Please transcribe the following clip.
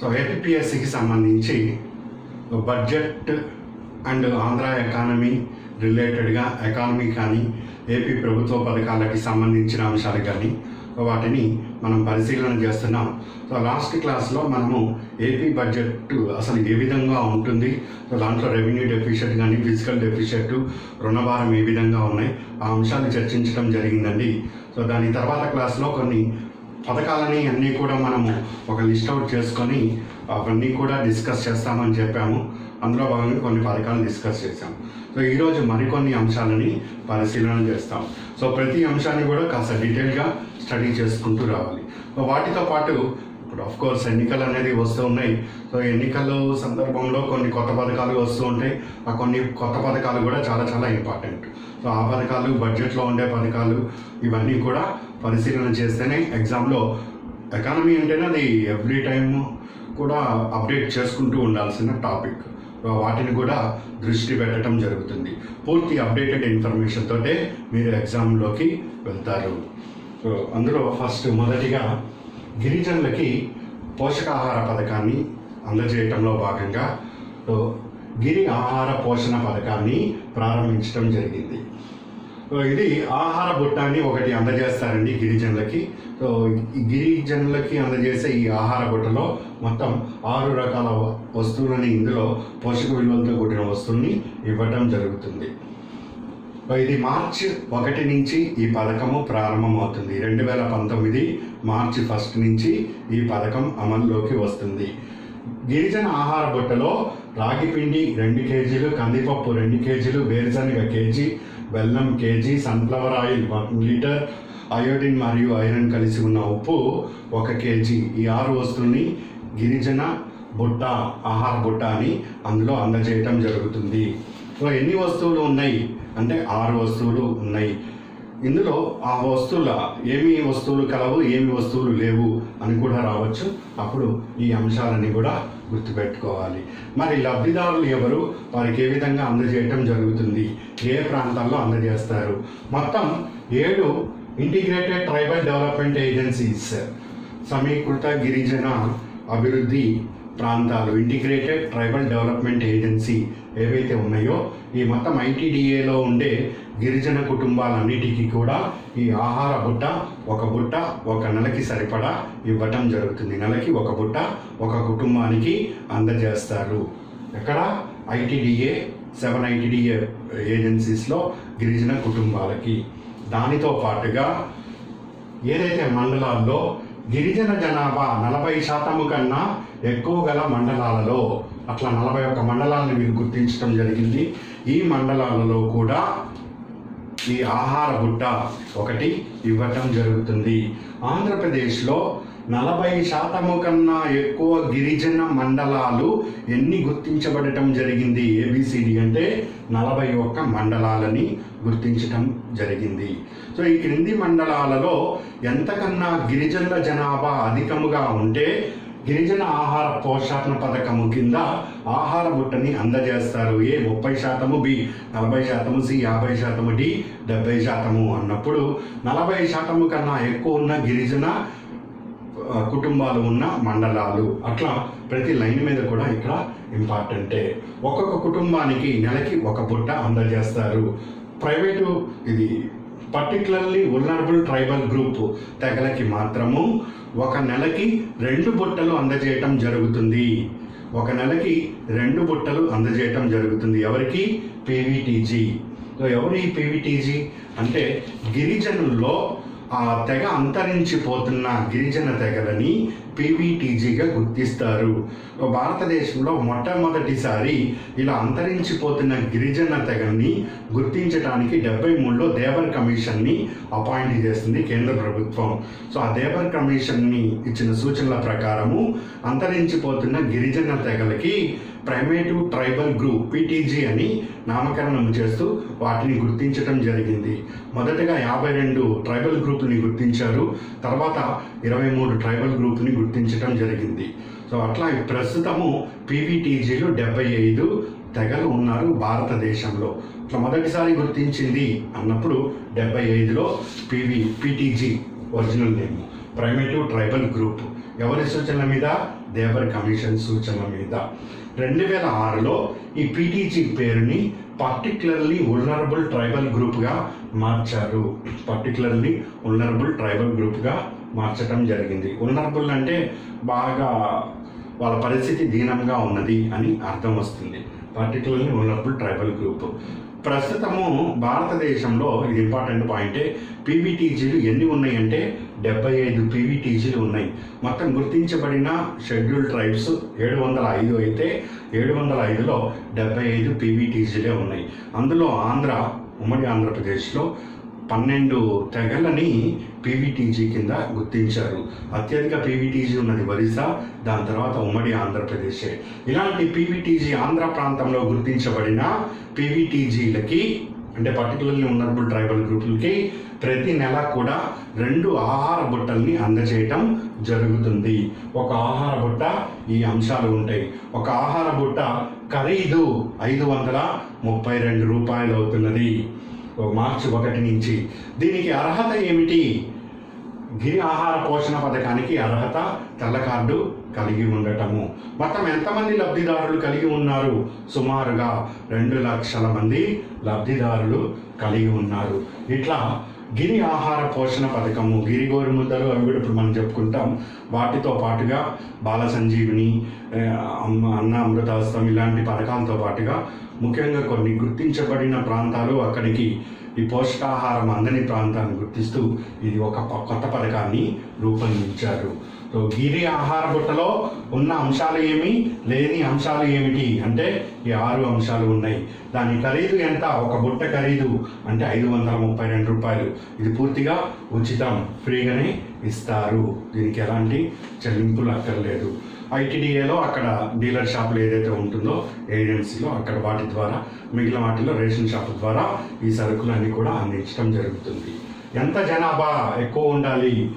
So ఏపీఎస్సికి సంబంధించి budget and Andhra economy రిలేటెడ్గా ఎకానమీ కానీ ఏపీ ప్రభుత్వ పథకాలకి సంబంధించిన అంశాలు కానీ వాటిని మనం పరిశీలన చేస్తున్నాం. సో లాస్ట్ క్లాస్లో మనము ఏపీ బడ్జెట్ అసలు ఏ విధంగా ఉంటుంది? సో దాంట్లో రెవెన్యూ డెఫిషియట్ కానీ ఫిజికల్ డెఫిషియట్ రుణభారం ఏ విధంగా ఉన్నాయి? ఆ అంశాలు చర్చించడం జరిగిందండి. సో దాని తర్వాత క్లాస్లో కొన్ని పథకాలని అన్నీ కూడా మనము ఒక లిస్ట్ అవుట్ చేసుకొని అవన్నీ కూడా డిస్కస్ చేస్తామని చెప్పాము. అందులో భాగంగా కొన్ని పథకాలు డిస్కస్ చేశాం సో ఈరోజు మరికొన్ని అంశాలని పరిశీలన చేస్తాం సో ప్రతి అంశాన్ని కూడా కాస్త డీటెయిల్గా స్టడీ చేసుకుంటూ రావాలి. వాటితో పాటు ఇప్పుడు ఆఫ్ కోర్స్ ఎన్నికలు అనేది వస్తూ ఉన్నాయి. సో ఎన్నికల సందర్భంలో కొన్ని కొత్త పథకాలు వస్తూ ఉంటాయి. ఆ కొన్ని కొత్త పథకాలు కూడా చాలా చాలా ఇంపార్టెంట్ సో ఆ పథకాలు బడ్జెట్లో ఉండే పథకాలు ఇవన్నీ కూడా పరిశీలన చేస్తేనే ఎగ్జామ్లో ఎకానమీ అంటేనే అది ఎవ్రీ టైం కూడా అప్డేట్ చేసుకుంటూ ఉండాల్సిన టాపిక్ వాటిని కూడా దృష్టి పెట్టడం జరుగుతుంది. పూర్తి అప్డేటెడ్ ఇన్ఫర్మేషన్ తోటే మీరు ఎగ్జామ్లోకి వెళ్తారు. సో అందులో ఫస్ట్ మొదటిగా గిరిజనులకి పోషకాహార పథకాన్ని అందజేయటంలో భాగంగా గిరి ఆహార పోషణ పథకాన్ని ప్రారంభించడం జరిగింది. ఇది ఆహార బుట్టాన్ని ఒకటి అందజేస్తారండి గిరిజనులకి. గిరిజనులకి అందజేసే ఈ ఆహార బుట్టలో మొత్తం ఆరు రకాల వస్తువులని ఇందులో పోషక విలువలతో కూడిన వస్తువుని ఇవ్వటం జరుగుతుంది. ఇది మార్చి ఒకటి నుంచి ఈ పథకము ప్రారంభమవుతుంది. రెండు వేల పంతొమ్మిది మార్చి ఫస్ట్ నుంచి ఈ పథకం అమల్లోకి వస్తుంది. గిరిజన ఆహార బుట్టలో రాగి పిండి రెండు కేజీలు కందిపప్పు రెండు కేజీలు వేరుశనగ కేజీ బెల్లం KG sunflower oil one litre iodine మరియు ఐరన్ కలిసి ఉన్న ఉప్పు ఒక కేజీ. ఈ ఆరు వస్తువుని గిరిజన బుట్ట ఆహార బుట్ట అని అందులో అందజేయటం జరుగుతుంది. సో ఎన్ని వస్తువులు ఉన్నాయి? అంటే ఆరు వస్తువులు ఉన్నాయి. ఇందులో ఆ వస్తువుల ఏమి వస్తువులు కలవు ఏమి వస్తువులు లేవు అని కూడా రావచ్చు. అప్పుడు ఈ అంశాలన్నీ కూడా గుర్తుపెట్టుకోవాలి. మరి లబ్ధిదారులు ఎవరు? వారికి ఏ విధంగా అందజేయటం జరుగుతుంది? ఏ ప్రాంతాల్లో అందజేస్తారు? మొత్తం ఏడు ఇంటిగ్రేటెడ్ ట్రైబల్ డెవలప్మెంట్ ఏజెన్సీస్ సమీకృత గిరిజన అభివృద్ధి ప్రాంతాలు ఇంటిగ్రేటెడ్ ట్రైబల్ డెవలప్మెంట్ ఏజెన్సీ ఏవైతే ఉన్నాయో ఈ మొత్తం ఐటీడీఏలో ఉండే గిరిజన కుటుంబాలన్నిటికీ కూడా ఈ ఆహార బుట్ట ఒక బుట్ట ఒక నెలకి సరిపడా ఇవ్వటం జరుగుతుంది. నెలకి ఒక బుట్ట ఒక కుటుంబానికి అందజేస్తారు. ఎక్కడ? ఐటీడీఏ సెవెన్ ఐటీడీఏ ఏజెన్సీస్లో గిరిజన కుటుంబాలకి. దానితో పాటుగా ఏదైతే మండలాల్లో గిరిజన జనాభా నలభై శాతము కన్నా ఎక్కువ గల మండలాలలో అట్లా నలభై ఒక్క మండలాలను మీరు గుర్తించడం జరిగింది. ఈ మండలాలలో కూడా ఈ ఆహార బుట్ట ఒకటి ఇవ్వటం జరుగుతుంది. ఆంధ్రప్రదేశ్లో నలభై శాతము కన్నా ఎక్కువ గిరిజన మండలాలు ఎన్ని గుర్తించబడటం జరిగింది? ఏబిసిడి అంటే నలభై ఒక్క మండలాలని గుర్తించటం జరిగింది. సో ఈ క్రింది మండలాలలో ఎంతకన్నా గిరిజనుల జనాభా అధికముగా ఉంటే గిరిజన ఆహార పోషణ పథకము కింద ఆహార బుట్టని అందజేస్తారు. ఏ ముప్పై శాతము బి నలభై శాతము సి యాభై శాతము డి డెబ్బై శాతము అన్నప్పుడు నలభై శాతము కన్నా ఎక్కువ ఉన్న గిరిజన కుటుంబాలు ఉన్న మండలాలు. అట్లా ప్రతి లైన్ మీద కూడా ఇక్కడ ఇంపార్టెంటే. ఒక్కొక్క కుటుంబానికి నెలకి ఒక బుట్ట అందజేస్తారు. ప్రైవేటు ఇది పర్టికులర్లీ ఉల్నరబుల్ ట్రైబల్ గ్రూప్ తెగలకి మాత్రము ఒక నెలకి రెండు బుట్టలు అందజేయటం జరుగుతుంది. ఒక నెలకి రెండు బుట్టలు అందజేయటం జరుగుతుంది. ఎవరికి? పీవీటీజీ. ఎవరు ఈ పీవీటీజీ? అంటే గిరిజనుల్లో ఆ తెగ అంతరించిపోతున్న గిరిజన తెగలని పీవీటీజీగా గుర్తిస్తారు. భారతదేశంలో మొట్టమొదటిసారి ఇలా అంతరించిపోతున్న గిరిజన తెగని గుర్తించడానికి డెబ్బై మూడులో దేవర్ కమిషన్ని అపాయింట్ చేస్తుంది కేంద్ర ప్రభుత్వం. సో ఆ దేవర్ కమిషన్ని ఇచ్చిన సూచనల ప్రకారము అంతరించిపోతున్న గిరిజన తెగలకి ప్రైమేటివ్ ట్రైబల్ గ్రూప్ పీటీజీ అని నామకరణం చేస్తూ వాటిని గుర్తించడం జరిగింది. మొదటగా యాభై రెండు ట్రైబల్ గ్రూపుల్ని గుర్తించారు. తర్వాత ఇరవై మూడు ట్రైబల్ గ్రూప్ని గుర్తించడం జరిగింది. సో అట్లా ప్రస్తుతము పీవీటీజీలు డెబ్బై ఐదు తెగలు ఉన్నారు భారతదేశంలో. ఇట్లా మొదటిసారి గుర్తించింది అన్నప్పుడు డెబ్బై ఐదులో PV PTG original name primitive tribal group. ఎవరి సూచనల మీద? దేవర్ కమిషన్ సూచనల మీద. రెండు వేల ఆరులో ఈ పీటీజీ పేరుని పర్టికులర్లీ ఉల్నరబుల్ ట్రైబల్ గ్రూప్గా మార్చారు. పర్టికులర్లీ ఉల్నరబుల్ ట్రైబల్ గ్రూప్గా మార్చడం జరిగింది. ఉల్నరబుల్ అంటే బాగా వాళ్ళ పరిస్థితి దీనంగా ఉన్నది అని అర్థం వస్తుంది. పర్టికులర్లీ ఉన్నప్పుడు ట్రైబల్ గ్రూప్ ప్రస్తుతము భారతదేశంలో ఇది ఇంపార్టెంట్ పాయింటే పీవీటీజీలు ఎన్ని ఉన్నాయంటే డెబ్బై ఐదు పీవీటీజీలు ఉన్నాయి. మొత్తం గుర్తించబడిన షెడ్యూల్ ట్రైబ్స్ ఏడు వందల ఐదు అయితే ఏడు వందల ఐదులో డెబ్బై ఐదు పీవీటీజీలే ఉన్నాయి. అందులో ఆంధ్ర ఉమ్మడి ఆంధ్రప్రదేశ్లో పన్నెండు తెగలని పీవీటీజీ కింద గుర్తించారు. అత్యధిక పీవీటీజీ ఉన్నది ఒరిస్సా దాని తర్వాత ఉమ్మడి ఆంధ్రప్రదేశే. ఇలాంటి పీవీటీజీ ఆంధ్ర ప్రాంతంలో గుర్తించబడిన పీవీటీజీలకి అంటే పర్టికులర్లీ ఉన్నర్బుల్ ట్రైబల్ గ్రూపులకి ప్రతి నెల కూడా రెండు ఆహార బుట్టల్ని అందజేయటం జరుగుతుంది. ఒక ఆహార బుట్ట ఈ అంశాలు ఉంటాయి. ఒక ఆహార బుట్ట ఖరీదు ఐదు వందల ముప్పై రెండు రూపాయలు అవుతున్నది. మార్చి ఒకటి నుంచి. దీనికి అర్హత ఏమిటి? గిరి ఆహార పోషణ పథకానికి అర్హత తెల్ల కార్డు కలిగి ఉండటము. మొత్తం ఎంతమంది లబ్ధిదారులు కలిగి ఉన్నారు? సుమారుగా రెండు లక్షల మంది లబ్ధిదారులు కలిగి ఉన్నారు. ఇట్లా గిరి ఆహార పోషణ పథకము గిరి గోరుముద్దలు అవి కూడా ఇప్పుడు మనం చెప్పుకుంటాం. వాటితో పాటుగా బాల సంజీవిని అమ్మ అన్న అమృతాస్తం ఇలాంటి పథకాలతో పాటుగా ముఖ్యంగా కొన్ని గుర్తించబడిన ప్రాంతాలు అక్కడికి ఈ పోషకాహారం అందని ప్రాంతాన్ని గుర్తిస్తూ ఇది ఒక కొత్త పథకాన్ని రూపొందించారు. గిరి ఆహార బుట్టలో ఉన్న అంశాలు ఏమి? లేని అంశాలు ఏమిటి? అంటే ఈ ఆరు అంశాలు ఉన్నాయి. దాని ఖరీదు ఎంత? ఒక బుట్ట ఖరీదు అంటే ఐదు వందల ముప్పై రెండు రూపాయలు. ఇది పూర్తిగా ఉచితం ఫ్రీగానే ఇస్తారు. దీనికి ఎలాంటి చెల్లింపులు అక్కర్లేదు. ఐటీడీఏలో అక్కడ డీలర్ షాపులు ఏదైతే ఉంటుందో ఏజెన్సీలో అక్కడ వాటి ద్వారా మిగిలిన వాటిలో రేషన్ షాప్ ద్వారా ఈ సరుకులన్నీ కూడా అందించడం జరుగుతుంది. ఎంత జనాభా ఎక్కువ ఉండాలి?